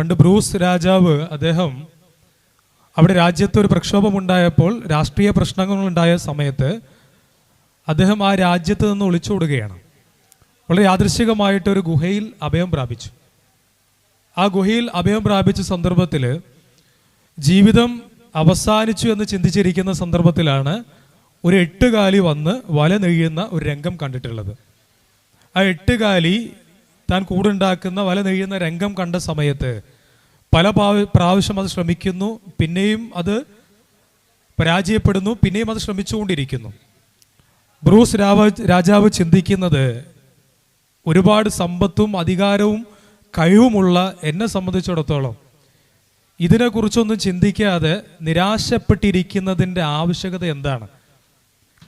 പണ്ട് ബ്രൂസ് രാജാവ് അദ്ദേഹം അവിടെ രാജ്യത്ത് ഒരു പ്രക്ഷോഭമുണ്ടായപ്പോൾ രാഷ്ട്രീയ പ്രശ്നങ്ങളുണ്ടായ സമയത്ത് അദ്ദേഹം ആ രാജ്യത്ത് നിന്ന് ഒളിച്ചോടുകയാണ് വളരെ യാദൃശികമായിട്ട് ഒരു ഗുഹയിൽ അഭയം പ്രാപിച്ചു. ആ ഗുഹയിൽ അഭയം പ്രാപിച്ച സന്ദർഭത്തിൽ ജീവിതം അവസാനിച്ചു എന്ന് ചിന്തിച്ചിരിക്കുന്ന സന്ദർഭത്തിലാണ് ഒരു എട്ടുകാലി വന്ന് വല നെയ്യുന്ന ഒരു രംഗം കണ്ടിട്ടുള്ളത്. ആ എട്ടുകാലി താൻ കൂടുണ്ടാക്കുന്ന വല നെയ്യുന്ന രംഗം കണ്ട സമയത്ത് പല പ്രാവശ്യം അത് ശ്രമിക്കുന്നു പിന്നെയും അത് പരാജയപ്പെടുന്നു പിന്നെയും അത് ശ്രമിച്ചുകൊണ്ടിരിക്കുന്നു. ബ്രൂസ് രാവ രാജാവ് ചിന്തിക്കുന്നത് ഒരുപാട് സമ്പത്തും അധികാരവും കഴിവുമുള്ള എന്നെ സംബന്ധിച്ചിടത്തോളം ഇതിനെക്കുറിച്ചൊന്നും ചിന്തിക്കാതെ നിരാശപ്പെട്ടിരിക്കുന്നതിന്റെ ആവശ്യകത എന്താണ്?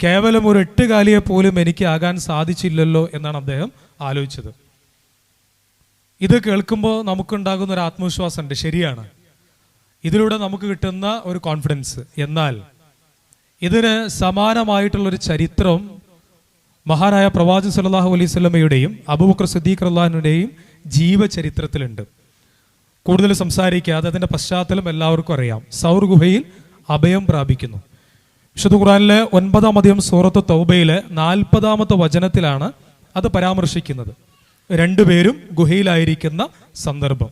കേവലം ഒരു എട്ടുകാലിയെ പോലും എനിക്ക് ആകാൻ സാധിച്ചില്ലല്ലോ എന്നാണ് അദ്ദേഹം ആലോചിച്ചത്. ഇത് കേൾക്കുമ്പോൾ നമുക്കുണ്ടാകുന്ന ഒരു ആത്മവിശ്വാസമുണ്ട്. ശരിയാണ്. ഇതിലൂടെ നമുക്ക് കിട്ടുന്ന ഒരു കോൺഫിഡൻസ് എന്നാൽ ഇതിന് സമാനമായിട്ടുള്ളൊരു ചരിത്രം മഹാനായ പ്രവാചകൻ സല്ലല്ലാഹു അലൈഹി സ്വലമയുടെയും അബൂബക്കർ സിദ്ദീഖ് അള്ളാഹിനുടെയും ജീവചരിത്രത്തിലുണ്ട്. കൂടുതൽ സംസാരിക്കാതെ അതിന്റെ പശ്ചാത്തലം എല്ലാവർക്കും അറിയാം. സൗർ ഗുഹയിൽ അഭയം പ്രാപിക്കുന്നു. വിശുദ്ധ ഖുറാനിലെ ഒൻപതാം അധികം സൂറത്ത് തൗബയിലെ നാൽപ്പതാമത്തെ വചനത്തിലാണ് അത് പരാമർശിക്കുന്നത്. രണ്ടുപേരും ഗുഹയിലായിരിക്കുന്ന സന്ദർഭം.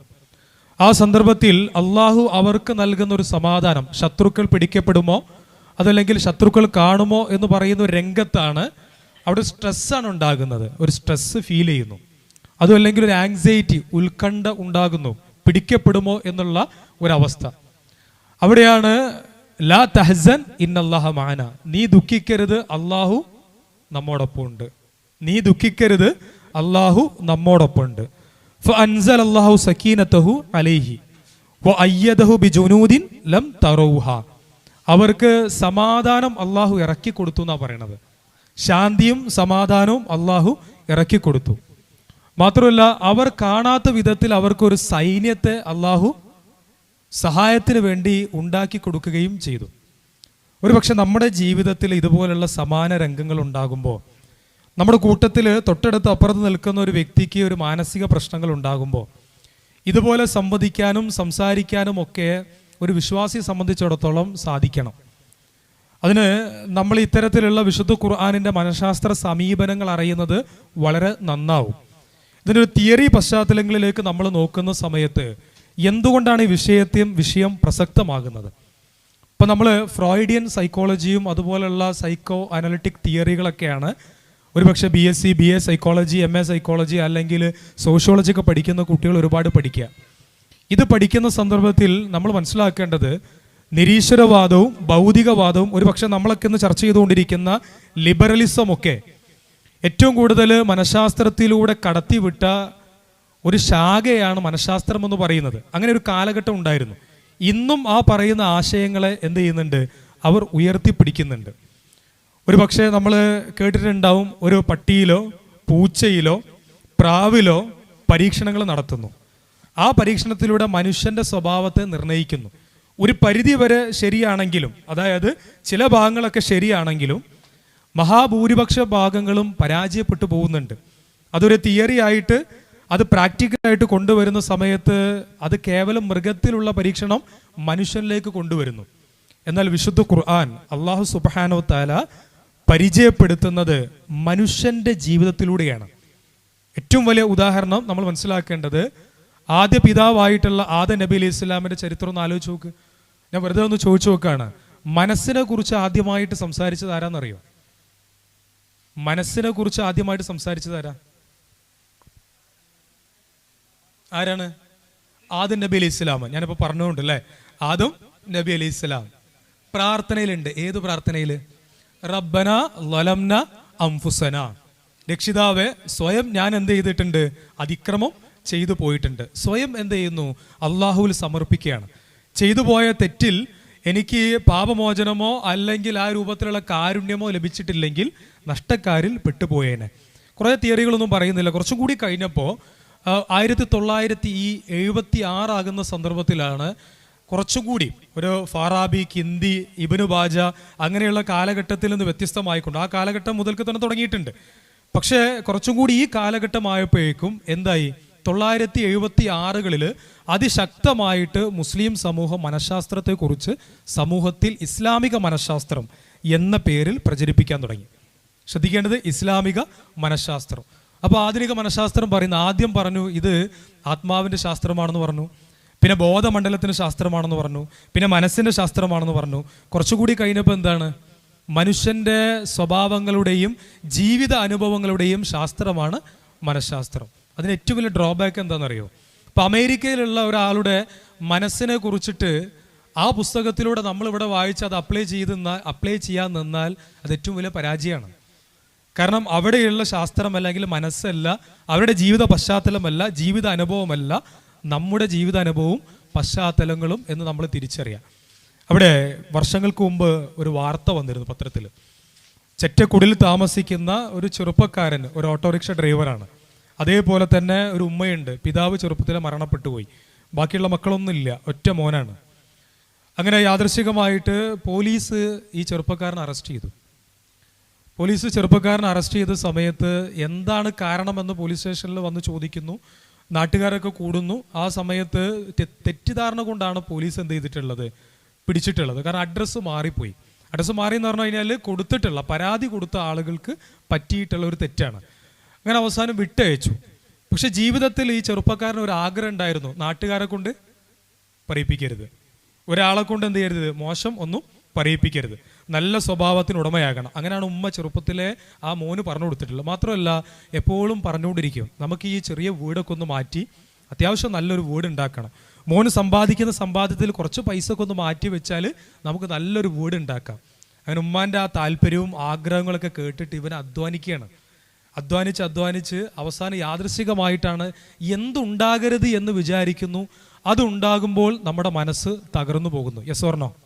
ആ സന്ദർഭത്തിൽ അള്ളാഹു അവർക്ക് നൽകുന്ന ഒരു സമാധാനം. ശത്രുക്കൾ പിടിക്കപ്പെടുമോ? അതല്ലെങ്കിൽ ശത്രുക്കൾ കാണുമോ എന്ന് പറയുന്ന ഒരു രംഗത്താണ് അവിടെ സ്ട്രെസ്സാണ് ഉണ്ടാകുന്നത്. ഒരു സ്ട്രെസ്സ് ഫീൽ ചെയ്യുന്നു. അതും അല്ലെങ്കിൽ ഒരു ആങ്സൈറ്റി ഉത്കണ്ഠ ഉണ്ടാകുന്നു. പിടിക്കപ്പെടുമോ എന്നുള്ള ഒരവസ്ഥ. അവിടെയാണ് ലാ തഹസൻ ഇന്നല്ലാഹ മാന. നീ ദുഃഖിക്കരുത് അള്ളാഹു നമ്മോടൊപ്പം ഉണ്ട് നീ ദുഃഖിക്കരുത് അള്ളാഹു നമ്മോടൊപ്പം ഉണ്ട് ഫഅൻസൽ അല്ലാഹു സക്കീനത്തഹു അലൈഹി വഅയ്യദഹു ബിജുനൂദിൻ ലം തറൗഹ. അവർക്ക് സമാധാനം അള്ളാഹു ഇറക്കി കൊടുത്തു എന്നാ പറയണത്. ശാന്തിയും സമാധാനവും അള്ളാഹു ഇറക്കി കൊടുത്തു. മാത്രമല്ല അവർ കാണാത്ത വിധത്തിൽ അവർക്കൊരു സൈന്യത്തെ അള്ളാഹു സഹായത്തിന് വേണ്ടി ഉണ്ടാക്കി കൊടുക്കുകയും ചെയ്തു. ഒരുപക്ഷെ നമ്മുടെ ജീവിതത്തിൽ ഇതുപോലുള്ള സമാന രംഗങ്ങൾ ഉണ്ടാകുമ്പോൾ നമ്മുടെ കൂട്ടത്തിൽ തൊട്ടടുത്ത് അപ്പുറത്ത് നിൽക്കുന്ന ഒരു വ്യക്തിക്ക് ഒരു മാനസിക പ്രശ്നങ്ങൾ ഉണ്ടാകുമ്പോൾ ഇതുപോലെ സംവദിക്കാനും സംസാരിക്കാനും ഒക്കെ ഒരു വിശ്വാസിയെ സംബന്ധിച്ചിടത്തോളം സാധിക്കണം. അതിന് നമ്മൾ ഇത്തരത്തിലുള്ള വിശുദ്ധ ഖുർആാനിന്റെ മനഃശാസ്ത്ര സമീപനങ്ങൾ അറിയുന്നത് വളരെ നന്നാവും. ഇതിനൊരു തിയറി പശ്ചാത്തലങ്ങളിലേക്ക് നമ്മൾ നോക്കുന്ന സമയത്ത് എന്തുകൊണ്ടാണ് ഈ വിഷയത്തെയും വിഷയം പ്രസക്തമാകുന്നത്? ഇപ്പം നമ്മൾ ഫ്രോയിഡിയൻ സൈക്കോളജിയും അതുപോലെയുള്ള സൈക്കോ അനലിറ്റിക് തിയറികളൊക്കെയാണ് ഒരുപക്ഷെ B S C B A psychology M A psychology അല്ലെങ്കിൽ സോഷ്യോളജി ഒക്കെ പഠിക്കുന്ന കുട്ടികൾ ഒരുപാട് പഠിക്കുക. ഇത് പഠിക്കുന്ന സന്ദർഭത്തിൽ നമ്മൾ മനസ്സിലാക്കേണ്ടത് നിരീശ്വരവാദവും ഭൗതികവാദവും ഒരുപക്ഷെ നമ്മളൊക്കെ ഇന്ന് ചർച്ച ചെയ്തുകൊണ്ടിരിക്കുന്ന ലിബറലിസമൊക്കെ ഏറ്റവും കൂടുതൽ മനഃശാസ്ത്രത്തിലൂടെ കടത്തിവിട്ട ഒരു ശാഖയാണ് മനഃശാസ്ത്രം എന്ന് പറയുന്നത്. അങ്ങനെ ഒരു കാലഘട്ടം ഉണ്ടായിരുന്നു. ഇന്നും ആ പറയുന്ന ആശയങ്ങളെ എന്ത് ചെയ്യുന്നുണ്ട്? അവർ ഉയർത്തിപ്പിടിക്കുന്നുണ്ട്. ഒരു പക്ഷേ നമ്മൾ കേട്ടിട്ടുണ്ടാവും ഒരു പട്ടിയിലോ പൂച്ചയിലോ പ്രാവിലോ പരീക്ഷണങ്ങൾ നടത്തുന്നു. ആ പരീക്ഷണത്തിലൂടെ മനുഷ്യന്റെ സ്വഭാവത്തെ നിർണയിക്കുന്നു ഒരു പരിധി വരെ ശരിയാണെങ്കിലും അതായത് ചില ഭാഗങ്ങളൊക്കെ ശരിയാണെങ്കിലും മഹാഭൂരിപക്ഷ ഭാഗങ്ങളും പരാജയപ്പെട്ടു പോകുന്നുണ്ട്. അതൊരു തിയറി ആയിട്ട് അത് പ്രാക്ടിക്കലായിട്ട് കൊണ്ടുവരുന്ന സമയത്ത് അത് കേവലം മൃഗത്തിലുള്ള പരീക്ഷണം മനുഷ്യനിലേക്ക് കൊണ്ടുവരുന്നു. എന്നാൽ വിശുദ്ധ ഖുർആൻ അള്ളാഹു സുബാനോ താല പരിചയപ്പെടുത്തുന്നത് മനുഷ്യന്റെ ജീവിതത്തിലൂടെയാണ്. ഏറ്റവും വലിയ ഉദാഹരണം നമ്മൾ മനസ്സിലാക്കേണ്ടത് ആദ്യ പിതാവായിട്ടുള്ള ആദ്യ നബി അലൈഹി ഇസ്ലാമിന്റെ ചരിത്രം ഒന്ന് ആലോചിച്ച് നോക്ക്. ഞാൻ വെറുതെ ഒന്ന് ചോദിച്ചു നോക്കാണ്. മനസ്സിനെ കുറിച്ച് ആദ്യമായിട്ട് സംസാരിച്ചത് ആരാന്നറിയോ? മനസ്സിനെ കുറിച്ച് ആദ്യമായിട്ട് സംസാരിച്ചത് ആരാ? ആരാണ്? ആദ്യം നബി അലൈഹി ഇസ്ലാം ഞാനിപ്പോ പറഞ്ഞുകൊണ്ടല്ലേ ആദ്യം ആദം നബി അലൈഹി ഇസ്ലാം പ്രാർത്ഥനയിലുണ്ട്. ഏത് പ്രാർത്ഥനയിൽ റബ്ബന ലലംന അംഫുസന. രക്ഷിതാവെ സ്വയം ഞാൻ എന്ത് ചെയ്തിട്ടുണ്ട്? അതിക്രമം ചെയ്തു പോയിട്ടുണ്ട്. സ്വയം എന്ത് ചെയ്യുന്നു? അള്ളാഹുവിൽ സമർപ്പിക്കുകയാണ്. ചെയ്തു പോയ തെറ്റിൽ എനിക്ക് പാപമോചനമോ അല്ലെങ്കിൽ ആ രൂപത്തിലുള്ള കാരുണ്യമോ ലഭിച്ചിട്ടില്ലെങ്കിൽ നഷ്ടക്കാരിൽ പെട്ടുപോയേനെ. കുറേ തിയറികളൊന്നും പറയുന്നില്ല. കുറച്ചും കൂടി കഴിഞ്ഞപ്പോൾ ആയിരത്തി തൊള്ളായിരത്തി ഈ എഴുപത്തി ആറാകുന്ന സന്ദർഭത്തിലാണ് കുറച്ചും കൂടി ഒരു ഫാറാബി കിന്ദി ഇബനു ബാജ അങ്ങനെയുള്ള കാലഘട്ടത്തിൽ നിന്ന് വ്യത്യസ്തമായിക്കൊണ്ട്. ആ കാലഘട്ടം മുതൽക്ക് തന്നെ തുടങ്ങിയിട്ടുണ്ട്. പക്ഷേ കുറച്ചും കൂടി ഈ കാലഘട്ടമായപ്പോഴേക്കും എന്തായി? തൊള്ളായിരത്തി എഴുപത്തി ആറുകളിൽ അതിശക്തമായിട്ട് മുസ്ലിം സമൂഹ മനഃശാസ്ത്രത്തെക്കുറിച്ച് സമൂഹത്തിൽ ഇസ്ലാമിക മനഃശാസ്ത്രം എന്ന പേരിൽ പ്രചരിപ്പിക്കാൻ തുടങ്ങി. ശ്രദ്ധിക്കേണ്ടത് ഇസ്ലാമിക മനഃശാസ്ത്രം. അപ്പോൾ ആധുനിക മനഃശാസ്ത്രം പറയുന്ന ആദ്യം പറഞ്ഞു ഇത് ആത്മാവിന്റെ ശാസ്ത്രമാണെന്ന് പറഞ്ഞു. പിന്നെ ബോധമണ്ഡലത്തിന് ശാസ്ത്രമാണെന്ന് പറഞ്ഞു. പിന്നെ മനസ്സിന്റെ ശാസ്ത്രമാണെന്ന് പറഞ്ഞു. കുറച്ചുകൂടി കഴിഞ്ഞപ്പോൾ എന്താണ്? മനുഷ്യന്റെ സ്വഭാവങ്ങളുടെയും ജീവിത അനുഭവങ്ങളുടെയും ശാസ്ത്രമാണ് മനഃശാസ്ത്രം. അതിന് ഏറ്റവും വലിയ ഡ്രോബാക്ക് എന്താണെന്നറിയോ? ഇപ്പം അമേരിക്കയിലുള്ള ഒരാളുടെ മനസ്സിനെ കുറിച്ചിട്ട് ആ പുസ്തകത്തിലൂടെ നമ്മളിവിടെ വായിച്ച് അത് അപ്ലൈ ചെയ്ത് അപ്ലൈ ചെയ്യാൻ നിന്നാൽ അത് ഏറ്റവും വലിയ പരാജയമാണ്. കാരണം അവിടെയുള്ള ശാസ്ത്രമല്ല അല്ലെങ്കിൽ മനസ്സല്ല അവരുടെ ജീവിത പശ്ചാത്തലമല്ല ജീവിത അനുഭവമല്ല നമ്മുടെ ജീവിത അനുഭവവും പശ്ചാത്തലങ്ങളും എന്ന് നമ്മൾ തിരിച്ചറിയാം. അവിടെ വർഷങ്ങൾക്ക് മുമ്പ് ഒരു വാർത്ത വന്നിരുന്നു പത്രത്തിൽ. ചെറ്റക്കുടിൽ താമസിക്കുന്ന ഒരു ചെറുപ്പക്കാരൻ ഒരു ഓട്ടോറിക്ഷ ഡ്രൈവറാണ്. അതേപോലെ തന്നെ ഒരു ഉമ്മയുണ്ട്. പിതാവ് ചെറുപ്പത്തിൽ മരണപ്പെട്ടു പോയി. ബാക്കിയുള്ള മക്കളൊന്നുമില്ല. ഒറ്റ മോനാണ്. അങ്ങനെ യാദൃശികമായിട്ട് പോലീസ് ഈ ചെറുപ്പക്കാരനെ അറസ്റ്റ് ചെയ്തു. പോലീസ് ചെറുപ്പക്കാരനെ അറസ്റ്റ് ചെയ്ത സമയത്ത് എന്താണ് കാരണമെന്ന് പോലീസ് സ്റ്റേഷനിൽ വന്ന് ചോദിക്കുന്നു. നാട്ടുകാരൊക്കെ കൂടുന്നു. ആ സമയത്ത് തെറ്റിദ്ധാരണ കൊണ്ടാണ് പോലീസ് എന്ത് ചെയ്തിട്ടുള്ളത്? പിടിച്ചിട്ടുള്ളത്. കാരണം അഡ്രസ്സ് മാറിപ്പോയി. അഡ്രസ്സ് മാറി എന്ന് പറഞ്ഞു കഴിഞ്ഞാൽ കൊടുത്തിട്ടുള്ള പരാതി കൊടുത്ത ആളുകൾക്ക് പറ്റിയിട്ടുള്ള ഒരു തെറ്റാണ്. അങ്ങനെ അവസാനം വിട്ടയച്ചു. പക്ഷെ ജീവിതത്തിൽ ഈ ചെറുപ്പക്കാരന് ഒരു ആഗ്രഹം ഉണ്ടായിരുന്നു. നാട്ടുകാരെ കൊണ്ട് പറയിപ്പിക്കരുത്. ഒരാളെ കൊണ്ട് എന്ത് ചെയ്യരുത്? മോശം ഒന്നും പറയിപ്പിക്കരുത്. നല്ല സ്വഭാവത്തിന് ഉടമയാകണം. അങ്ങനെയാണ് ഉമ്മ ചെറുപ്പത്തിലെ ആ മോന് പറഞ്ഞു കൊടുത്തിട്ടുള്ളത്. മാത്രമല്ല എപ്പോഴും പറഞ്ഞുകൊണ്ടിരിക്കും നമുക്ക് ഈ ചെറിയ വീടൊക്കെ ഒന്ന് മാറ്റി അത്യാവശ്യം നല്ലൊരു വീട് ഉണ്ടാക്കണം. മോന് സമ്പാദിക്കുന്ന സമ്പാദ്യത്തിൽ കുറച്ച് പൈസ ഒക്കെ ഒന്ന് മാറ്റി വെച്ചാൽ നമുക്ക് നല്ലൊരു വീട് ഉണ്ടാക്കാം. അങ്ങനെ ഉമ്മാന്റെ ആ താല്പര്യവും ആഗ്രഹങ്ങളൊക്കെ കേട്ടിട്ട് ഇവനെ അധ്വാനിക്കുകയാണ്. അധ്വാനിച്ച് അധ്വാനിച്ച് അവസാനം യാദൃശികമായിട്ടാണ് എന്തുണ്ടാകരുത് എന്ന് വിചാരിക്കുന്നു. അതുണ്ടാകുമ്പോൾ നമ്മുടെ മനസ്സ് തകർന്നു പോകുന്നു. യെസ് ഓർണോ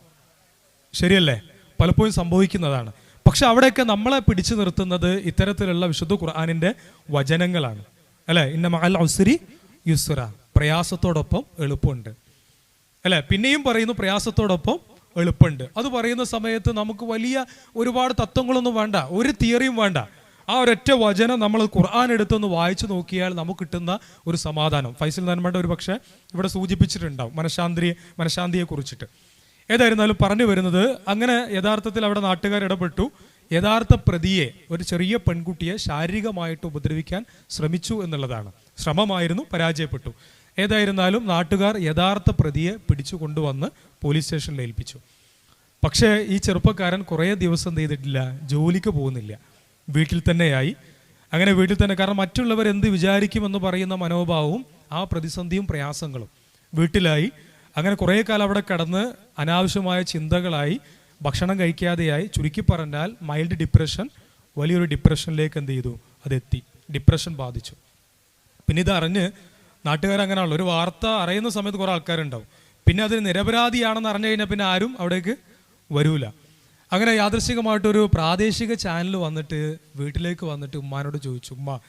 ശരിയല്ലേ? പലപ്പോഴും സംഭവിക്കുന്നതാണ്. പക്ഷെ അവിടെയൊക്കെ നമ്മളെ പിടിച്ചു നിർത്തുന്നത് ഇത്തരത്തിലുള്ള വിശുദ്ധ ഖുർആാനിന്റെ വചനങ്ങളാണ്. അല്ലേ? ഇന്ന മഅൽ ഔസരി യുസുര. പ്രയാസത്തോടൊപ്പം എളുപ്പമുണ്ട്. അല്ലേ? പിന്നെയും പറയുന്നു പ്രയാസത്തോടൊപ്പം എളുപ്പമുണ്ട്. അത് പറയുന്ന സമയത്ത് നമുക്ക് വലിയ ഒരുപാട് തത്വങ്ങളൊന്നും വേണ്ട. ഒരു തിയറിയും വേണ്ട. ആ ഒരൊറ്റ വചനം നമ്മൾ ഖുർആൻ എടുത്തൊന്ന് വായിച്ചു നോക്കിയാൽ നമുക്ക് കിട്ടുന്ന ഒരു സമാധാനം. ഫൈസൽ നന്മയുടെ ഒരു പക്ഷേ ഇവിടെ സൂചിപ്പിച്ചിട്ടുണ്ടാവും മനഃശാന്തിയെ മനഃശാന്തിയെ കുറിച്ചിട്ട് ഏതായിരുന്നാലും പറഞ്ഞു വരുന്നത് അങ്ങനെ യഥാർത്ഥത്തിൽ അവിടെ നാട്ടുകാർ ഇടപെട്ടു. യഥാർത്ഥ പ്രതിയെ ഒരു ചെറിയ പെൺകുട്ടിയെ ശാരീരികമായിട്ട് ഉപദ്രവിക്കാൻ ശ്രമിച്ചു എന്നുള്ളതാണ്. ശ്രമമായിരുന്നു പരാജയപ്പെട്ടു. ഏതായിരുന്നാലും നാട്ടുകാർ യഥാർത്ഥ പ്രതിയെ പിടിച്ചു കൊണ്ടുവന്ന് പോലീസ് സ്റ്റേഷനിൽ ഏൽപ്പിച്ചു. പക്ഷേ ഈ ചെറുപ്പക്കാരൻ കുറേ ദിവസം ചെയ്തിട്ടില്ല ജോലിക്ക് പോകുന്നില്ല. വീട്ടിൽ തന്നെയായി. അങ്ങനെ വീട്ടിൽ തന്നെ കാരണം മറ്റുള്ളവർ എന്ത് വിചാരിക്കുമെന്ന് പറയുന്ന മനോഭാവവും ആ പ്രതിസന്ധിയും പ്രയാസങ്ങളും വീട്ടിലായി. അങ്ങനെ കുറേ കാലം അവിടെ കടന്ന് അനാവശ്യമായ ചിന്തകളായി ഭക്ഷണം കഴിക്കാതെയായി ചുരുക്കി പറഞ്ഞാൽ മൈൽഡ് ഡിപ്രഷൻ വലിയൊരു ഡിപ്രഷനിലേക്ക് എന്ത് ചെയ്തു? അതെത്തി. ഡിപ്രഷൻ ബാധിച്ചു. പിന്നെ ഇതറിഞ്ഞ് നാട്ടുകാർ അങ്ങനെയാണല്ലോ ഒരു വാർത്ത അറിയുന്ന സമയത്ത് കുറേ ആൾക്കാരുണ്ടാവും. പിന്നെ അതിന് നിരപരാധിയാണെന്ന് അറിഞ്ഞു കഴിഞ്ഞാൽ പിന്നെ ആരും അവിടേക്ക് വരൂല. അങ്ങനെ യാദൃശികമായിട്ടൊരു പ്രാദേശിക ചാനൽ വന്നിട്ട് വീട്ടിലേക്ക് വന്നിട്ട് ഉമ്മാനോട് ചോദിച്ചു ഉമ്മ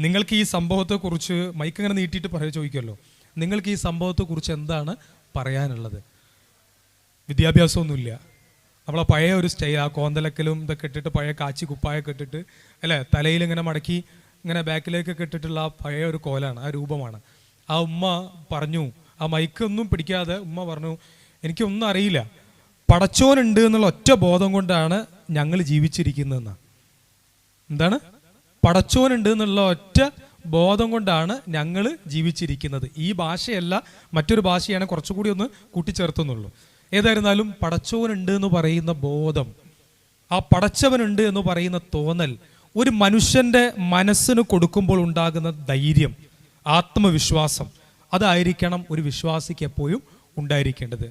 നിങ്ങൾക്ക് ഈ സംഭവത്തെക്കുറിച്ച് മൈക്ക് അങ്ങനെ നീട്ടിയിട്ട് പറയാൻ ചോദിക്കുമല്ലോ. നിങ്ങൾക്ക് ഈ സംഭവത്തെക്കുറിച്ച് എന്താണ് പറയാനുള്ളത്. വിദ്യാഭ്യാസമൊന്നുമില്ല. നമ്മളെ പഴയ ഒരു സ്റ്റൈൽ ആ കോന്തലക്കലും ഇതൊക്കെ ഇട്ടിട്ട് പഴയ കാച്ചി കുപ്പായൊക്കെ ഇട്ടിട്ട് അല്ലേ? തലയിൽ ഇങ്ങനെ മടക്കി ഇങ്ങനെ ബാക്കിലേക്കൊക്കെ ഇട്ടിട്ടുള്ള ആ പഴയ ഒരു കോലാണ് ആ രൂപമാണ്. ആ ഉമ്മ പറഞ്ഞു ആ മൈക്കൊന്നും പിടിക്കാതെ ഉമ്മ പറഞ്ഞു എനിക്കൊന്നും അറിയില്ല. പടച്ചോനുണ്ട് എന്നുള്ള ഒറ്റ ബോധം കൊണ്ടാണ് ഞങ്ങൾ ജീവിച്ചിരിക്കുന്നതെന്ന്. എന്താണ്? പടച്ചോനുണ്ട് എന്നുള്ള ഒറ്റ ബോധം കൊണ്ടാണ് ഞങ്ങൾ ജീവിച്ചിരിക്കുന്നത്. ഈ ഭാഷയല്ല മറ്റൊരു ഭാഷയാണ് കുറച്ചുകൂടി ഒന്ന് കൂട്ടിച്ചേർത്തുന്നുള്ളൂ. ഏതായിരുന്നാലും പടച്ചോനുണ്ട് എന്ന് പറയുന്ന ബോധം ആ പടച്ചവനുണ്ട് എന്ന് പറയുന്ന തോന്നൽ ഒരു മനുഷ്യന്റെ മനസ്സിന് കൊടുക്കുമ്പോൾ ഉണ്ടാകുന്ന ധൈര്യം ആത്മവിശ്വാസം അതായിരിക്കണം ഒരു വിശ്വാസിക്ക് എപ്പോഴും ഉണ്ടായിരിക്കേണ്ടത്.